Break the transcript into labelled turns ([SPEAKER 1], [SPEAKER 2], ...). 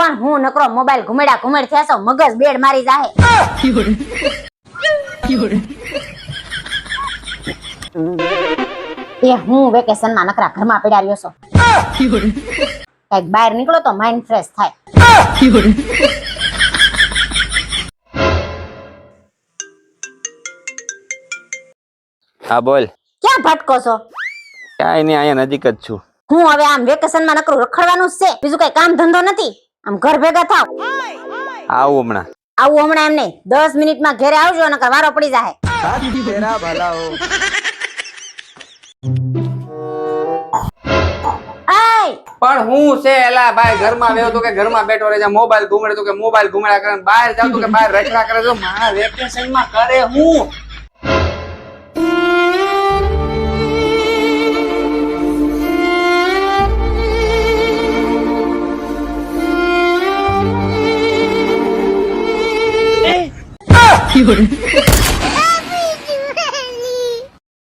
[SPEAKER 1] પણ હું નકરો મોબાઈલ ઘુમેડા ઘુમેડ થયા મગજ બેડ મારી જાહે. એ હું વેકેશનમાં નકરા ઘરમાં પડ્યા રહ્યો છો. કંઈક બહાર નીકળો તો માઇન્ડ ફ્રેશ થાય.
[SPEAKER 2] હા બોલ.
[SPEAKER 1] ક્યાં ભટકો છો?
[SPEAKER 2] કાઈ નહીં અહીંયા નજીક જ છું.
[SPEAKER 1] હું હવે આમ વેકેશનમાં નકરું રખડવાનું જ છે. બીજું કઈ કામ ધંધો નથી? આમ ઘર ભેગા થાવ.
[SPEAKER 2] આવું હમણાં.
[SPEAKER 1] આવું હમણાં એમ નહીં. દસ મિનિટમાં ઘેરે આવજો નકર વારો પડી જાય
[SPEAKER 2] તેરા ભલા હો પણ હું છે એલા ભાઈ ઘરમાં વેવ તો કે ઘરમાં બેઠો રહે છે મોબાઈલ ઘૂમડે તો કે મોબાઈલ ઘૂમડા કરે બહાર જાવ તો કે બહાર રખડા કરે તો મારા વેકેશનમાં કરે હું? 有人。